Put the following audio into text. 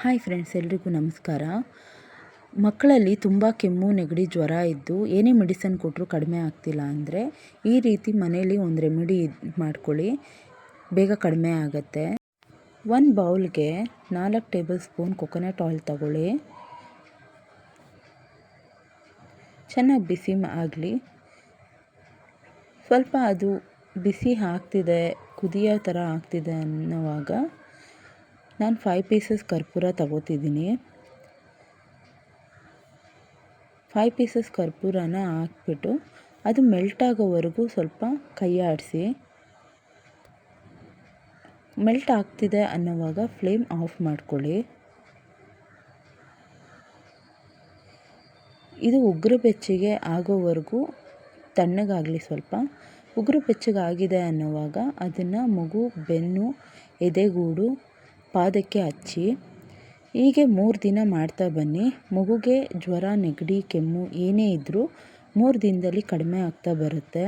Hi friends, ಎಲ್ರಿಗೂ ನಮಸ್ಕಾರ. ಮಕ್ಕಳಲ್ಲಿ ತುಂಬ ಕೆಮ್ಮು, ನೆಗಡಿ, ಜ್ವರ ಇದ್ದು ಏನೇ ಮೆಡಿಸನ್ ಕೊಟ್ಟರು ಕಡಿಮೆ ಆಗ್ತಿಲ್ಲ ಅಂದರೆ ಈ ರೀತಿ ಮನೇಲಿ ಒಂದು ರೆಮಿಡಿ ಮಾಡ್ಕೊಳ್ಳಿ, ಬೇಗ ಕಡಿಮೆ ಆಗುತ್ತೆ. ಒಂದು ಬೌಲ್ಗೆ ನಾಲ್ಕು ಟೇಬಲ್ ಸ್ಪೂನ್ ಕೊಕೊನಟ್ ಆಯಿಲ್ ತಗೊಳ್ಳಿ. ಚೆನ್ನಾಗಿ ಬಿಸಿ ಆಗಲಿ. ಸ್ವಲ್ಪ ಅದು ಬಿಸಿ ಆಗ್ತಿದೆ, ಕುದಿಯೋ ಥರ ಆಗ್ತಿದೆ ಅನ್ನೋವಾಗ ನಾನು ಫೈವ್ ಪೀಸಸ್ ಕರ್ಪೂರ ತಗೋತಿದ್ದೀನಿ. ಫೈವ್ ಪೀಸಸ್ ಕರ್ಪೂರನ ಹಾಕ್ಬಿಟ್ಟು ಅದು ಮೆಲ್ಟ್ ಆಗೋವರೆಗೂ ಸ್ವಲ್ಪ ಕೈ ಆಡಿಸಿ. ಮೆಲ್ಟ್ ಆಗ್ತಿದೆ ಅನ್ನೋವಾಗ ಫ್ಲೇಮ್ ಆಫ್ ಮಾಡ್ಕೊಳ್ಳಿ. ಇದು ಉಗ್ರ ಬೆಚ್ಚಿಗೆ ಆಗೋವರೆಗೂ ತಣ್ಣಗಾಗಲಿ ಸ್ವಲ್ಪ. ಉಗುರು ಬೆಚ್ಚಗಾಗಿದೆ ಅನ್ನೋವಾಗ ಅದನ್ನು ಮಗು ಬೆನ್ನು ಎದೆಗೂಡು ಪಾದಕ್ಕೆ ಹಚ್ಚಿ, ಹೀಗೆ ಮೂರು ದಿನ ಮಾಡ್ತಾ ಬನ್ನಿ. ಮಗುಗೆ ಜ್ವರ, ನೆಗಡಿ, ಕೆಮ್ಮು ಏನೇ ಇದ್ದರೂ ಮೂರು ದಿನದಲ್ಲಿ ಕಡಿಮೆ ಆಗ್ತಾ ಬರುತ್ತೆ.